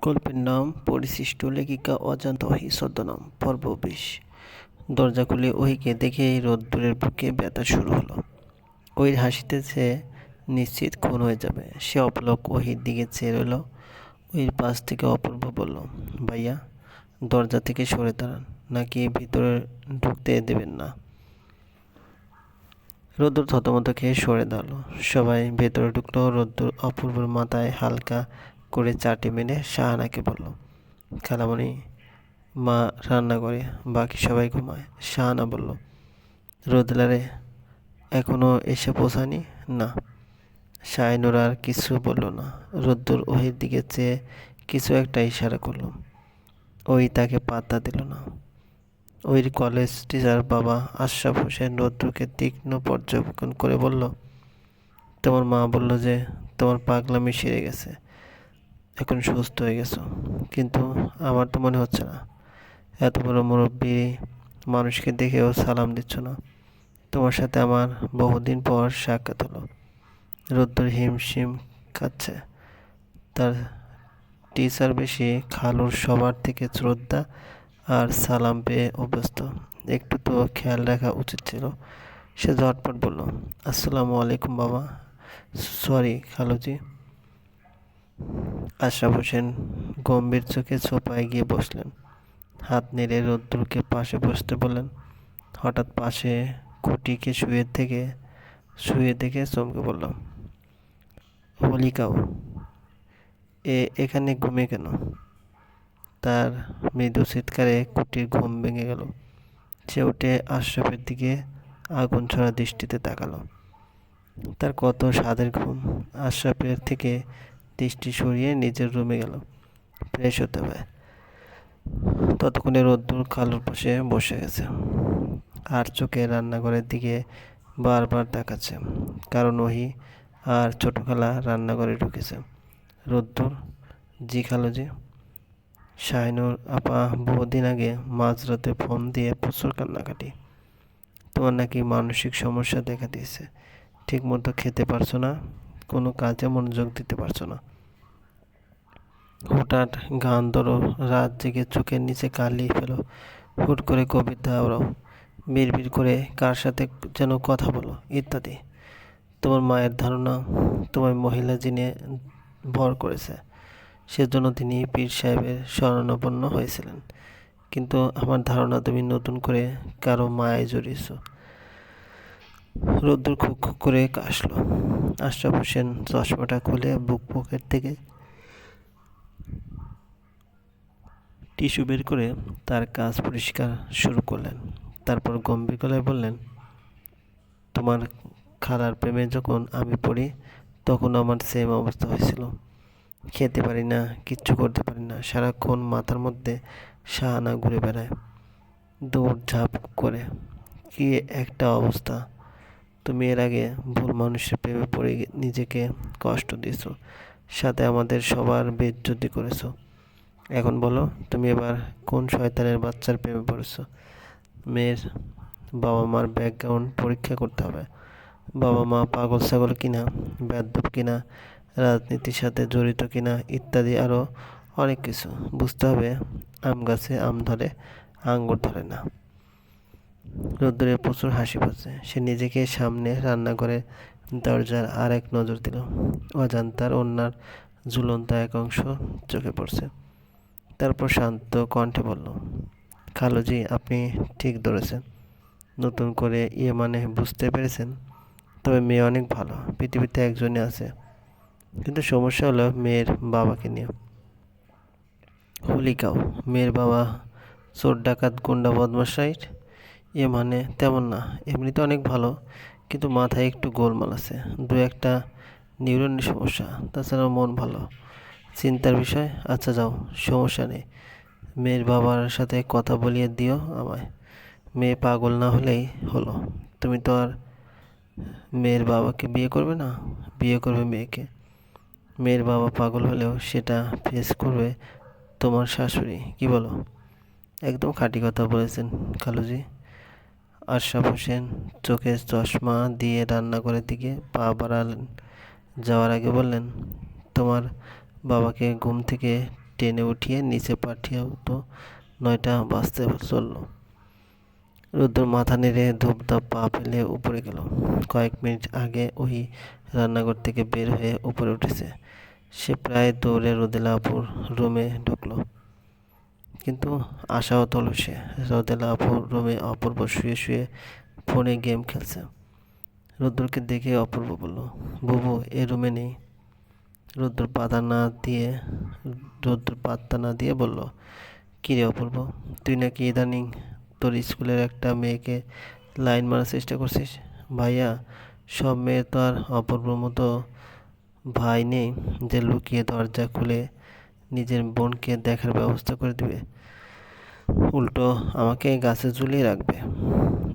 গল্পের নাম, পরিশিষ্ট লেখিকা অজান্ত ওহি ছদ্মনাম, পর্ব বিশ। দরজা খুলে ওহিকে দেখে রোদ্দুরের বুকে ব্যথা শুরু হলো। ওহির হাসিতেছে নিশ্চিত খুন হয়ে যাবে। সে অপলক ওহির দিকে চেয়ে রইল। ওহির পাশ থেকে অপূর্ব বলল, ভাইয়া, দরজা থেকে সরে দাঁড়ান, নাকি ভিতরে ঢুকতে দেবেন না? রোদ্দুর থতমত খেয়ে সরে দাঁড়াল। সবাই ভেতরে ঢুকলো। রোদ্দুর অপূর্বর মাথায় হালকা করে চাটি মেরে শাহানাকে বলল খালামণি মা রান্না করে, বাকি সবাই ঘুমায়। শাহানা বলল, রোদলারে এখনও এসে পৌঁছানি না। শাহিনুর আর কিছু বলল না। রোদ্দুর ওহির দিকে চেয়ে কিছু একটা ইশারা করল। ওই তাকে পাত্তা দিল না। ওই কলেজ টিচার বাবা আশরাফ হোসেন রোদ্দুরকে তীক্ষ্ণ পর্যবেক্ষণ করে বলল, তোমার মা বলল যে তোমার পাগলামি সেরে গেছে। এখন সুস্থ হয়ে গেছো। কিন্তু আমার তো মনে হচ্ছে না। এত বড় মুরব্বী মানুষকে দেখেও সালাম দিচ্ছ না। তোমার সাথে আমার বহুদিন পর সাক্ষাৎ হলো। রোদ্দুর হিমশিম খাচ্ছে। তার টিচার বেশি খালুর সবার থেকে শ্রদ্ধা আর সালাম পেয়ে অভ্যস্ত। একটু তো খেয়াল রাখা উচিত ছিল। সে ঝটপট বলল, আসসালামু আলাইকুম বাবা। সরি খালুজি। আশরাফ হোসেন গম্ভীর চোখে সোফায় গিয়ে বসলেন। হাত নেড়ে রোদ্দুরকে পাশে বসতে বললেন, হঠাৎ পাশে কুটিকে শুয়ে থেকে, শুয়ে দেখে চমকে বললাম হলিকাও এ এখানে ঘুমে কেন? তার মৃদু চিৎকারে কুটির ঘুম ভেঙে গেল। সে উঠে আশরাফের দিকে আগুন ছড়া দৃষ্টিতে তাকালো। তার কত স্বাদের ঘুম আশরাফের থেকে দৃষ্টি সরিয়ে নিজের রুমে গেল। ফ্রেশ হতে হবে। ততক্ষণে রোদ্দুর খালুর পাশে বসে গেছে। আর চোখে রান্নাঘরের দিকে বারবার তাকাচ্ছে। কারণ ওহি আর ছোটো খালা রান্নাঘরে ঢুকেছে। রোদ্দুর জি খালুজি শাহিনুর আপা বহুদিন আগে মাঝরাতে ফোন দিয়ে প্রচুর কান্নাকাটি। তোমার নাকি মানসিক সমস্যা দেখা দিয়েছে। ঠিক মতো খেতে পারছ না, কোনো কাজে মনোযোগ দিতে পারছ না। হঠাৎ গান ধরো, রাত জেগে চোখের নিচে কালি ফেলো, হুট করে কবিতা ওরাও বিড়বিড় করে কার সাথে যেন কথা বলো ইত্যাদি। তোমার মায়ের ধারণা তোমার মহিলা যিনি ভর করেছে, সেজন্য তিনি পীর সাহেবের শরণাপন্ন হয়েছিলেন। কিন্তু আমার ধারণা তুমি নতুন করে কারও মায়ে জড়িয়েছ। রোদ্দুর খুক খুক করে কাশলো। আশরাফ হোসেন চশমাটা খুলে বুক পকেট থেকে টিস্যু বের করে তার কাজ পরিষ্কার শুরু করলেন। তারপর গম্ভীর গলায় বললেন, তোমার খালার প্রেমে যখন আমি পড়ি, তখন আমার সেম অবস্থা হয়েছিল। খেতে পারি না, কিচ্ছু করতে পারি না। সারাক্ষণ মাথার মধ্যে সাহানা ঘুরে বেড়ায়, দৌড় ঝাঁপ করে। কি একটা অবস্থা। তুমি এর আগে ভুল মানুষের প্রেমে পড়ে নিজেকে কষ্ট দিয়েছ, সাথে আমাদের সবার বেজ্জতি করেছ। এখন বলো, তুমি এবার কোন শয়তানের বাচ্চার প্রেমে পড়েছো? মেয়ের বাবা মার ব্যাকগ্রাউন্ড পরীক্ষা করতে হবে? বাবা মা পাগল ছাগল কিনা বেদ্যপ কিনা, রাজনীতির সাথে জড়িত কিনা ইত্যাদি আরও অনেক কিছু। বুঝতে হবে, আম গাছে আম ধরে, আঙ্গুর ধরে না। রোদ্দুরে প্রচুর হাসি পাচ্ছে। সে নিজেকে সামনে রান্নাঘরে দরজার আর এক নজর দিল। অজান্তার অন্যার ঝুলন্ত এক অংশ চোখে পড়ছে। তারপর শান্ত কণ্ঠে বলল, খালুজি, আপনি ঠিক ধরেছেন। নতুন করে ইয়ে মানে বুঝতে পেরেছেন। তবে মেয়ে অনেক ভালো, পৃথিবীতে একজনই আছে। কিন্তু সমস্যা হলো মেয়ের বাবাকে নিয়ে। হোলিকাও মেয়ের বাবা চোর ডাকাত গুন্ডা বদমাশাইট এ মানে তেমন না, এমনিতে অনেক ভালো। কিন্তু মাথায় একটু গোলমাল আছে। দু একটা নিউরনের সমস্যা, তাছাড়াও মন ভালো। চিন্তার বিষয়? আচ্ছা যাও, সমস্যা নেই। মেয়ের বাবার সাথে কথা বলিয়ে দিও আমায়। মেয়ে পাগল না হলেই হলো। তুমি তো আর মেয়ের বাবাকে বিয়ে করবে না? বিয়ে করবে মেয়েকে। মেয়ের বাবা পাগল হলেও সেটা ফেস করবে তোমার শাশুড়ি, কি বলো? একদম খাঁটি কথা বলেছেন কালুজি। আশরাফ হোসেন চোখে চশমা দিয়ে রান্নাঘরের দিকে পা বাড়ালেন। যাওয়ার আগে বললেন, তোমার বাবাকে ঘুম থেকে টেনে উঠিয়ে নিচে পাঠিয়ে তো নয়টা বাজতে চলল। রুদ্র মাথা নেড়ে ধূপধাপ পা ফেলে উপরে গেল। কয়েক মিনিট আগে ওই রান্নাঘর থেকে বের হয়ে উপরে উঠেছে। সে প্রায় দৌড়ে রোদেলা আপুর রুমে ঢুকলো। কিন্তু আশাও তোল সে। রোদেলা আপুর রুমে অপূর্ব শুয়ে শুয়ে ফোনে গেম খেলছে। রুদ্রকে দেখে অপূর্ব বলল, বুবু, এ রুমে নেই। রুদ্র পাতা না দিয়ে রুদ্র পাত্তা না দিয়ে বলল, কী রে অপূর্ব, তুই নাকি ইদানিং তোর স্কুলের একটা মেয়েকে লাইন মারার চেষ্টা করছিস? ভাইয়া, সব মেয়ে তো আর অপূর্বর মতো ভাই নেই যে লুকিয়ে দরজা খুলে নিজের বোনকে দেখার ব্যবস্থা করে দিবে। উল্টো আমাকে গাছে ঝুলিয়ে রাখবে।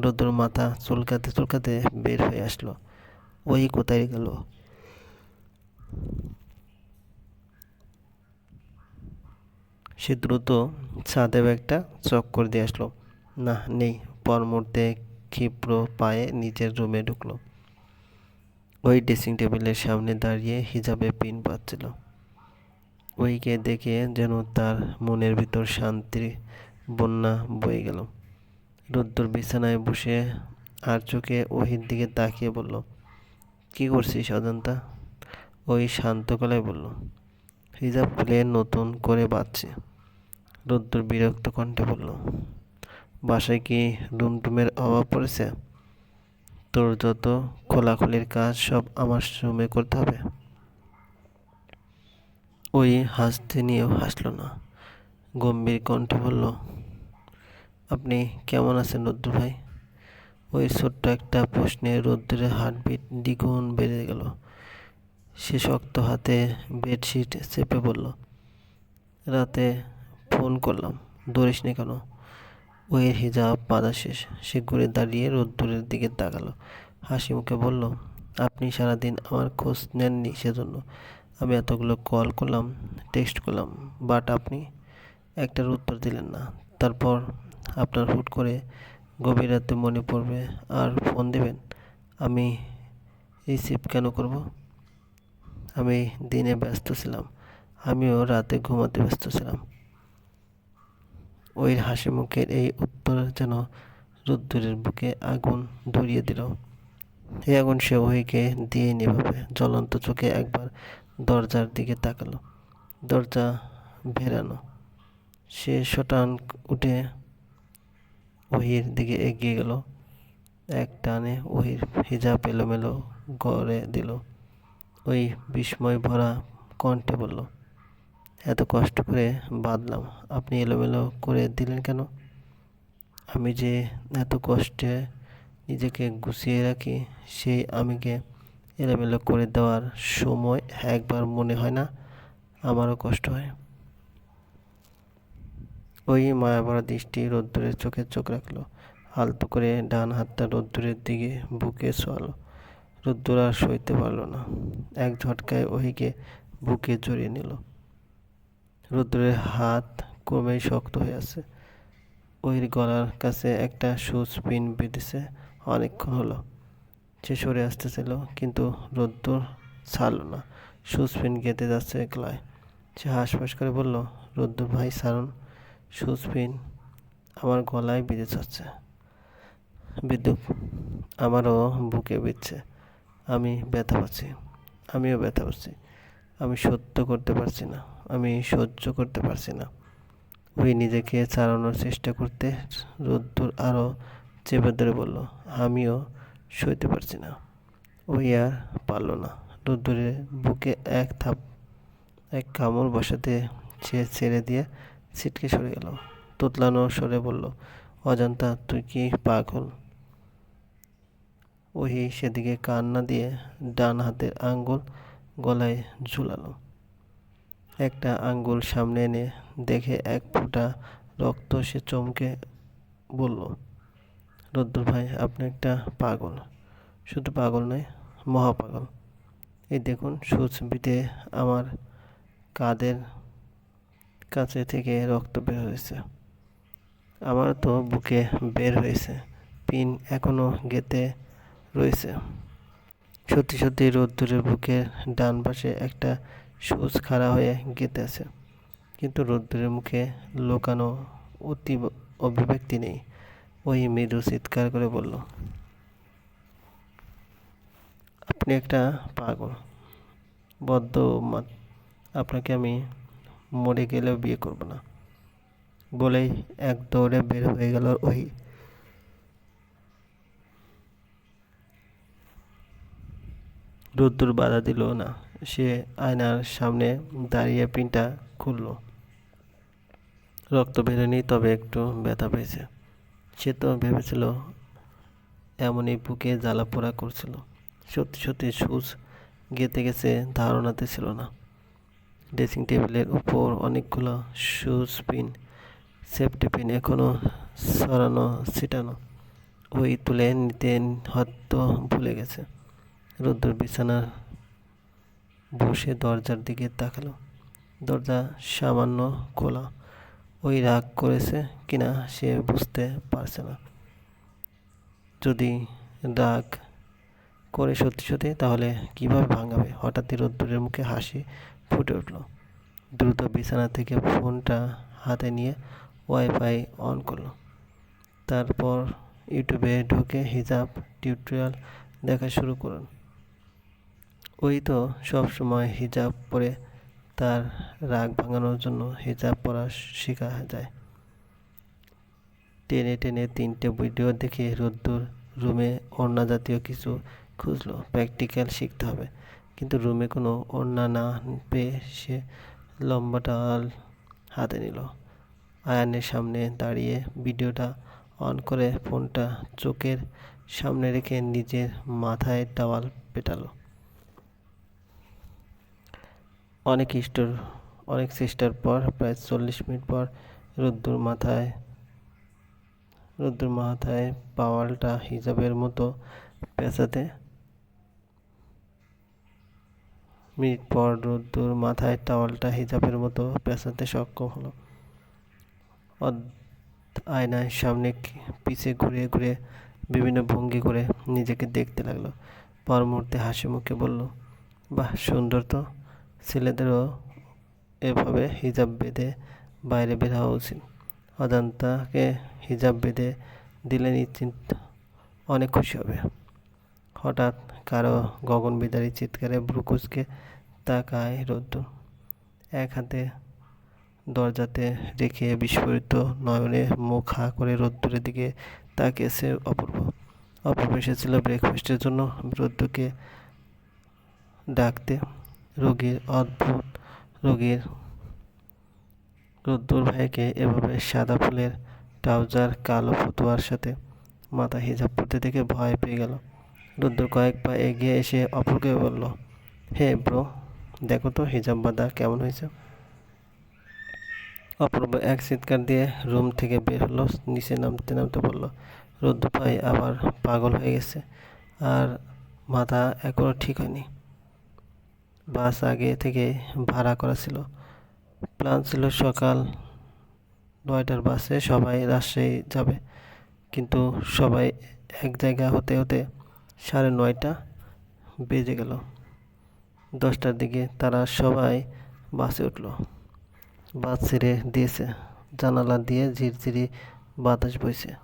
রুদ্র মাথা চুলকাতে চুলকাতে বের হয়ে আসলো। ওই কোথায় গেল? সে দ্রুত ছাদে একটা চক্কর দিয়ে আসলো। না, নেই। পর মুহূর্তে ক্ষিপ্র পায়ে নিজের রুমে ঢুকলো। ওই ড্রেসিং টেবিলের সামনে দাঁড়িয়ে হিজাবে পিন পাচ্ছিল ওইকে দেখে যেন তার মনের ভিতর শান্তির বন্যা বয়ে গেল। রুদ্র বিছানায় বসে আর চোখে ওহির দিকে তাকিয়ে বলল, কি করছিস অজন্তা? ওই শান্ত গলায় বলল, হিজাব খুলে নতুন করে বাঁচছে রুদ্র বিরক্ত কণ্ঠে বলল, বাসায় কি রুম টুমের অভাব পড়েছে? তোর যত খোলাখুলির কাজ সব আমার রুমে করতে হবে ওই হাসতে নিয়েও হাসল না। গম্ভীর কণ্ঠে বলল, আপনি কেমন আছেন রুদ্র ভাই ওই ছোট্ট একটা প্রশ্নে রৌদ্রের হার্টবিট দ্বিগুণ বেড়ে গেল। সে শক্ত হাতে বেডশিট চেপে বলল, রাতে ফোন করলাম। ধরিস নি কেন? ওই হিজাব বাঁধা শেষ। সে ঘুরে দাঁড়িয়ে রোদ্দুরের দিকে তাকালো। হাসি মুখে বলল, আপনি সারাদিন আমার খোঁজ নেননি সেজন্য। আমি এতগুলো কল করলাম, টেক্সট করলাম, বাট আপনি একটার উত্তর দিলেন না। তারপর আপনার হুট করে গভীর রাতে মনে পড়বে, আর ফোন দেবেন। আমি রিসিভ কেন করব? আমি দিনে ব্যস্ত ছিলাম। আমিও রাতে ঘুমাতে ব্যস্ত ছিলাম। ওই হাসি মুখের এই উত্তর যেন রুদ্দুরের বুকে আগুন ধরিয়ে দিল। এই আগুন সে ওহিকে দিয়ে নিভাবে। জ্বলন্ত চোখে একবার দরজার দিকে তাকালো। দরজা ভেরানো। সে শটান উঠে ওহির দিকে এগিয়ে গেল। এক টানে ওহির হিজাব এলোমেলো গড়ে দিল। ওই বিস্ময় ভরা কণ্ঠে বলল এত কষ্ট করে বাঁধলাম। আপনি এলোমেলো করে দিলেন কেন? আমি যে এত কষ্টে নিজেকে গুছিয়ে রাখি, সেই আমিকে এলোমেলো করে দেওয়ার সময় একবার মনে হয় না, আমারও কষ্ট হয়। ওই মায়াভরা দৃষ্টি রোদ্দুরের চোখে চোখ রাখল। আলতো করে ডান হাতটা রোদ্দুরের দিকে বুকে ছোয়ালো। রোদ্দুর আর সইতে পারল না। এক ঝটকায় ওহিকে বুকে জড়িয়ে নিল। রুদ্রের হাত ক্রমেই শক্ত হয়ে আছে। ওই গলার কাছে একটা সুচ পিন বেঁধেছে। অনেকক্ষণ হলো। সে সরে আসতেছিল, কিন্তু রোদ্দুর ছাড়লো না। সুচ পিন গেঁথে যাচ্ছে গলায়। সে হাঁসফাঁস করে বলল, রোদ্দুর ভাই সারুন সুচ পিন আমার গলায় বেঁধে যাচ্ছে বিদ্যুৎ আমারও বুকে বিচ্ছে আমি ব্যথা পাচ্ছি। আমিও ব্যথা পাচ্ছি। আমি সত্য করতে পারছি না। আমি সহ্য করতে পারছি না। ওই নিজেকে চালানোর চেষ্টা করতে রোদ্দুর আরও চেপে ধরে বলল, আমিও সইতে পারছি না। ওই আর পারল না। রোদ্দুরের বুকে এক থাপ, এক কামড় বসাতে সে ছেড়ে দিয়ে ছিটকে সরে গেল। তোতলানো সরে বলল, অজান্তা, তুই কি পাগল? ওহি সেদিকে কান না দিয়ে ডান হাতের আঙ্গুল গলায় ঝুলালো। একটা আঙ্গুল সামনে এনে দেখে এক ফোঁটা রক্ত সে চমকে বলল, রদ্দুর ভাই, আপনি একটা পাগল। শুধু পাগল নয়, মহাপাগল। এই দেখুন, সুচ বিতে আমার কাদের কাছে থেকে রক্ত বের হয়েছে। আমার তো বুকে বের হয়েছে, পিন এখনও গেতে রয়েছে। সত্যি সত্যি রোদ্দুরের বুকের ডান পাশে একটা সুচ খাড়া হয়ে গেতে আছে। কিন্তু রৌদ্রের মুখে লোকানো অতি অভিব্যক্তি নেই। ওই মৃদু চিৎকার করে বলল, আপনি একটা পাগল, বদ্ধ উন্মাদ আপনাকে আমি মরে গেলেও বিয়ে করব না। বলেই এক দৌড়ে বের হয়ে গেল ওই রোদ্দুর বাধা দিল না। সে আয়নার সামনে দাঁড়িয়ে পিনটা খুলল। রক্ত বেরোয়নি, তবে একটু ব্যথা পেয়েছে। সে তো ভেবেছিল এমনই বুকে জ্বালা পোড়া করছিল। সত্যি সত্যি সুচ গেতে গেছে, ধারণাতে ছিল না। ড্রেসিং টেবিলের উপর অনেকগুলো সুচ পিন, সেফটি পিন এখনও সরানো, ছিটানো, ওই তুলে নিতে হয়তো ভুলে গেছে। রোদ্দুর বিছানার বসে দরজার দিকে তাকালো। দরজা সামান্য খোলা। ওই রাগ করেছে কিনা সে বুঝতে পারছে না। যদি রাগ করে সত্যি সত্যি, তাহলে কীভাবে ভাঙাবে? হঠাৎই রোদ্দুরের মুখে হাসি ফুটে উঠল। দ্রুত বিছানা থেকে ফোনটা হাতে নিয়ে ওয়াইফাই অন করল। তারপর ইউটিউবে ঢুকে হিজাব টিউটোরিয়াল দেখা শুরু করুন। ওই তো সব সময় হিজাব পরে তার রাগ ভাঙানোর জন্য হিজাব পরা শেখা যায়। টেনে টেনে তিনটে ভিডিও দেখে রোদ্দুর রুমে ওড়না জাতীয় কিছু খুঁজলো, প্র্যাকটিক্যাল শিখতে হবে। কিন্তু রুমে কোনো ওড়না না পেয়ে সে লম্বা ডাল হাতে নিল। আয়ানের সামনে দাঁড়িয়ে ভিডিওটা অন করে ফোনটা চোখের সামনে রেখে নিজের মাথায় টাওয়াল পেটালো। অনেক স্টোর অনেক চেষ্টার পর, প্রায় চল্লিশ মিনিট পর রোদ্দুর মাথায় রোদ্দুর মাথায় পাওয়ালটা হিজাবের মতো পেঁচাতে মিনিট পর রোদ্দুর মাথায় টাওয়ালটা হিজাবের মতো পেঁচাতে সক্ষম হলো। আয়নায় সামনে পিছে ঘুরে ঘুরে বিভিন্ন ভঙ্গি করে নিজেকে দেখতে লাগল। পর মুহূর্তে হাসি মুখে বলল, বাহ, সুন্দর তো। ছেলেদেরও এভাবে হিজাব বেঁধে বাইরে বের হওয়া উচিত। অজান্তাকে হিজাব বেঁধে দিলে নিশ্চিন্ত অনেক খুশি হবে। হঠাৎ কারও গগনবিদারী চিৎকারে ব্রুকুচকে তাকায় রোদ্দুর। এক হাতে দরজাতে রেখে বিস্ফোরিত নয়নে মুখ হা করে রোদ্দুরের দিকে তাকিয়েছে অপূর্ব। অপূর্ব এসেছিল ব্রেকফাস্টের জন্য। রোদ্দুরকে ডাকতে রোগীর অদ্ভুত রোগীর রোদ্দুর ভাইকে এভাবে সাদা ফুলের ট্রাউজার, কালো ফতুয়ার সাথে মাথা হিজাব পড়তে দেখে ভয় পেয়ে গেল। রোদ্দুর কয়েক পা এগিয়ে এসে অপরকে বলল, হে ব্রো, দেখো তো হিজাব বাঁধা কেমন হয়েছে? অপূর্ব এক চিৎকার দিয়ে রুম থেকে বের হলো, নিচে নামতে নামতে বলল রোদ্দু ভাই আবার পাগল হয়ে গেছে, আর মাথা এখনও ঠিক হয়নি। বাস আগে থেকে ভাড়া করা ছিল। প্ল্যান ছিল সকাল নয়টার বাসে সবাই রাজশাহী যাবে। কিন্তু সবাই এক জায়গা হতে হতে সাড়ে নয়টা বেজে গেল। দশটার দিকে তারা সবাই বাসে উঠল। বাস ছেড়ে দিয়েছে। জানালা দিয়ে ঝিরঝিরি বাতাস বইছে।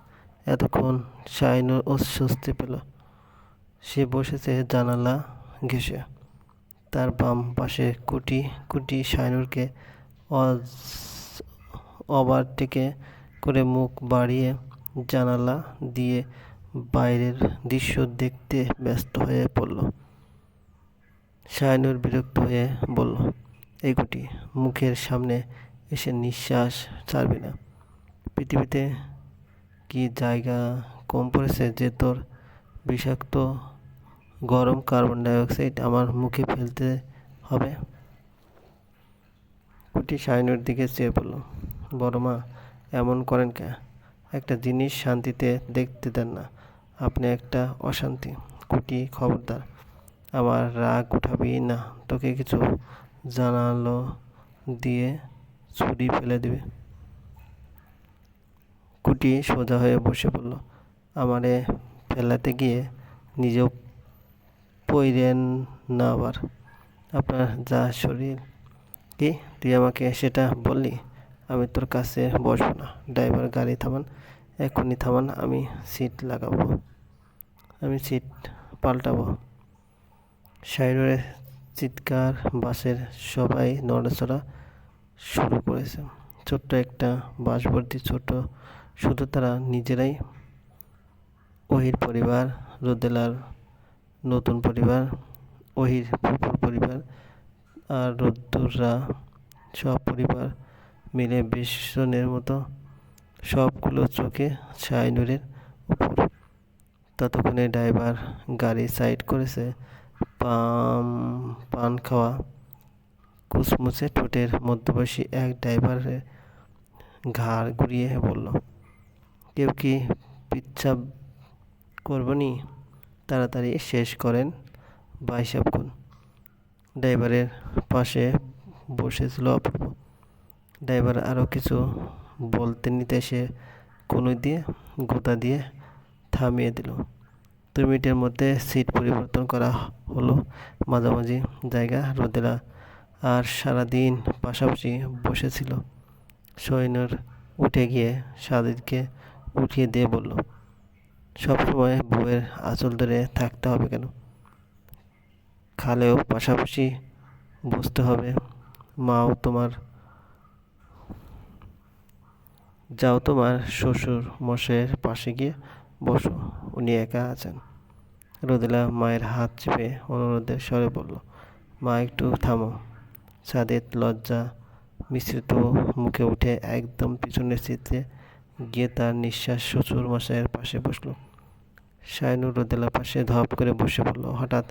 এতক্ষণ শাইনুর অস্বস্তি পেল। সে বসেছে জানালা ঘেসে তার বাম পাশে কুটি কুটি শাইনুরকে ওভারটেকে করে মুখ বাড়িয়ে জানালা দিয়ে বাইরের দৃশ্য দেখতে ব্যস্ত হয়ে পড়ল। শাইনুর বিরক্ত হয়ে বলল, এই গুটি মুখের সামনে এসে নিঃশ্বাস ছাড়বি না। পৃথিবীতে কি জায়গা কম পড়েছে যে তোর বিষাক্ত গরম কার্বন ডাইঅক্সাইড আমার মুখে ফেলতে হবে। কুটি শাইনুর দিকে চেয়ে পড়ল বড় মা, এমন করেন কে? একটা জিনিস শান্তিতে দেখতে দেন না। আপনি একটা অশান্তি, কুটি খবরদার। আমার রাগ উঠাবি না, তোকে কিছু জানালো দিয়ে ছুরি ফেলে দিবে। কুটি সোজা হয়ে বসে পড়ল আমারে ফেলাতে গিয়ে নিজেও পইরেন না আবার। আপনার যা শরীর, কি? তুই আমাকে সেটা বললি, আমি তোর কাছে বসবো না। ড্রাইভার, গাড়ি থামান এখনই থামান, আমি সিট লাগাবো। আমি সিট পাল্টাবো। শাইনুরের চিৎকার বাসের সবাই নড়াচড়া শুরু করেছে। ছোট্ট একটা বাস ভর্তি ছোট, শুধু তারা নিজেরাই। ওহির পরিবার, রোদেলার নতুন পরিবার, ওহির ফুপুর পরিবার আর রোদ্দুররা সব পরিবার মিলে বিশ জনের মতো সবগুলো চোখে শাইনুরের উপর। ততক্ষণে ড্রাইভার গাড়ি সাইড করেছে, পাম, পান খাওয়া কুচমুচে ঠোঁটের মধ্যবয়সী এক ড্রাইভারের ঘাড় ঘুরিয়ে বলল, কেউ কি পিচ্ছাপ করবনি? তাড়াতাড়ি শেষ করেন বা হিসাব করুন ড্রাইভারের পাশে বসেছিল অপূর্ব। ড্রাইভার আরও কিছু বলতে নিতে সে কোনো দিয়ে গোতা দিয়ে থামিয়ে দিল। দুই মিনিটের মধ্যে সিট পরিবর্তন করা হলো। মাঝামাঝি জায়গা রোদেলা আর সারাদিন পাশাপাশি বসেছিল। সৈন্যর উঠে গিয়ে সাদিদকে উঠিয়ে দিয়ে বলল সবসময় বউয়ের আঁচল ধরে থাকতে হবে কেন? খালেও পাশাপাশি বসতে হবে। মাও তোমার, যাও তোমার শ্বশুর মশাইয়ের পাশে গিয়ে বসো, উনি একা আছেন। রোদেলা মায়ের হাত চেপে অনুরোধের স্বরে বলল, মা, একটু থামো। সাদেত লজ্জা মিশ্রিত মুখে উঠে একদম পিছনের সিটে গিয়ে তার নিঃশ্বাস শ্বশুর মশাইয়ের পাশে বসল। শাইনুর রোদেলার পাশে ধপ করে বসে পড়ল। হঠাৎ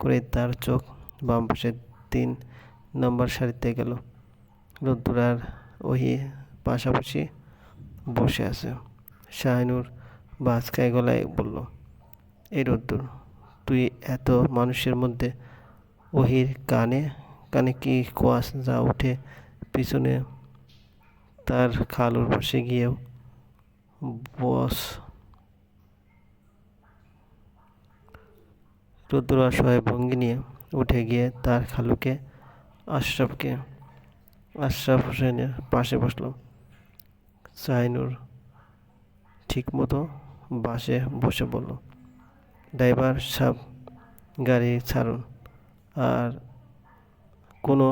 করে তার চোখ বাম পাশে তিন নম্বর সারিতে গেল। রোদ্দুর আর ওহি পাশাপাশি বসে আছে। শাহিনুর বাজকায় গলায় বলল, এই রোদ্দুর, তুই এত মানুষের মধ্যে ওহির কানে কানে কি কোয়াশ যা উঠে পিছনে তার খালুর পাশে গিয়েও বস রুদ্র অসহায় ভঙ্গি নিয়ে উঠে গিয়ে তার খালুকে আশরাফকে, আশরাফ হোসেনের পাশে বসল। সাইনুর ঠিক মতো বাসে বসে বলল, ড্রাইভার সাহেব, গাড়ি ছাড়ুন, আর কোনো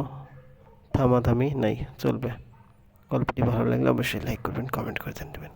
থামাথামি নাই, চলবে। গল্পটি ভালো লাগলে অবশ্যই লাইক করবেন, কমেন্ট করে দেবেন।